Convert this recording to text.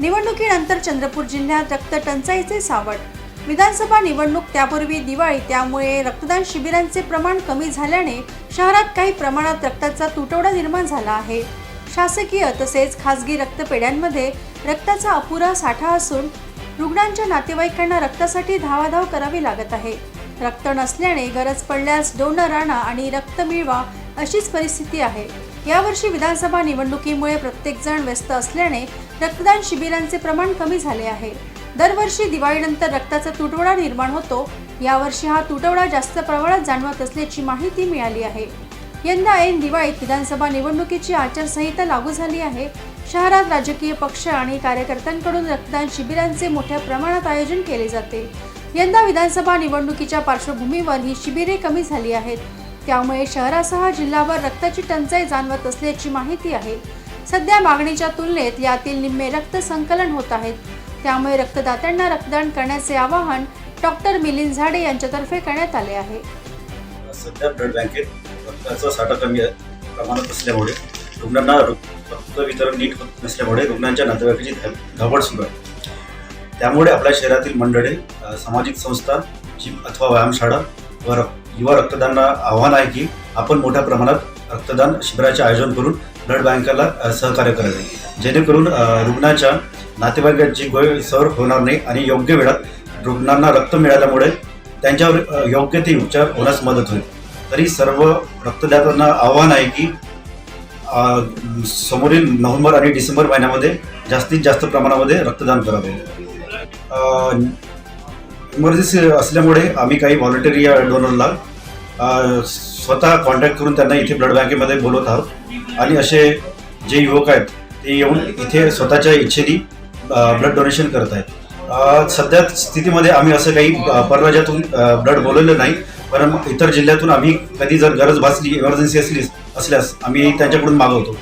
निवडणुकीनंतर चंद्रपूर जिल्ह्यात रक्त टंचाईचे सावट. विधानसभा निवडणूक त्यापूर्वी दिवाळी त्यामुळे रक्तदान शिबिरांचे प्रमाण कमी झाल्याने शहरात काही प्रमाणात रक्ताचा तुटवडा निर्माण झाला आहे. शासकीय तसेच खासगी रक्तपेढ्यांमध्ये रक्ताचा अपुरा साठा असून रुग्णांच्या नातेवाईकांना रक्तासाठी धावाधाव करावी लागत आहे. रक्त नसल्याने गरज पडल्यास डोनर आणा आणि रक्त मिळवा अशीच परिस्थिती आहे. यावर्षी विधानसभा निवडणुकीमुळे प्रत्येकजण व्यस्त असल्याने रक्तदान शिबिरांचे प्रमाण कमी झाले आहे. दरवर्षी दिवाळीनंतर रक्ताचा तुटवडा निर्माण होतो. यावर्षी हा तुटवडा जास्त प्रमाणात जाणवत असल्याची माहिती मिळाली आहे. यंदा ऐन दिवाळीत विधानसभा निवडणुकीची आचारसंहिता लागू झाली आहे. शहरात राजकीय पक्ष आणि कार्यकर्त्यांकडून रक्तदान शिबिरांचे मोठ्या प्रमाणात आयोजन केले जाते. यंदा विधानसभा निवडणुकीच्या पार्श्वभूमीवर ही शिबिरे कमी झाली आहेत. त्यामुळे शहरासह जिल्हाभर रक्ताची टंचाई जाणवत असल्याची माहिती आहे. सध्या मागणीच्या तुलनेत यातील निम्मे रक्त संकलन होत आहेत. त्यामुळे रक्तदात्यांना रक्तदान करण्याचे आवाहन डॉक्टर मिलिंद झाडे यांच्यातर्फे करण्यात आले आहे. सध्या ब्लड बँकेत रक्ताचा साठा कमी प्रमाणात असल्यामुळे रुग्णांना रक्त वितरण नीट होत नसल्यामुळे रुग्णांच्या नातेवाईकाची धा- धावपळ सुरू आहे. त्यामुळे आपल्या शहरातील मंडळे सामाजिक संस्था जिम अथवा व्यायामशाळा व रक- युवा रक्तदानाला आव्हान आहे की आपण मोठ्या प्रमाणात रक्तदान शिबिराचे आयोजन करून ब्लड बँकाला सहकार्य करावे. जेणेकरून रुग्णाच्या नातेवाईकांची गैरसोय होणार नाही आणि योग्य वेळात रुग्णांना रक्त मिळाल्यामुळे त्यांच्यावर योग्य ते उपचार होण्यास मदत होईल. तरी सर्व रक्तदात्यांना आव्हान आहे की समोरील नोव्हेंबर आणि डिसेंबर महिन्यामध्ये जास्तीत जास्त प्रमाणामध्ये रक्तदान करावे. इमर्जन्सी असल्यामुळे आम्ही काही व्हॉलंटरी डोनरला स्वतः कॉन्टॅक्ट करून त्यांना इथे ब्लड बँकेमध्ये बोलवत आहोत. आणि असे जे युवक आहेत ते येऊन इथे स्वतःच्या इच्छेने ब्लड डोनेशन करत आहेत. सध्या स्थितीमध्ये आम्ही असं काही परराज्यातून ब्लड बोलवलं नाही पण इतर जिल्ह्यातून आम्ही कधी जर गरज भासली इमर्जन्सी असली असल्यास आम्ही त्यांच्याकडून मागवतो.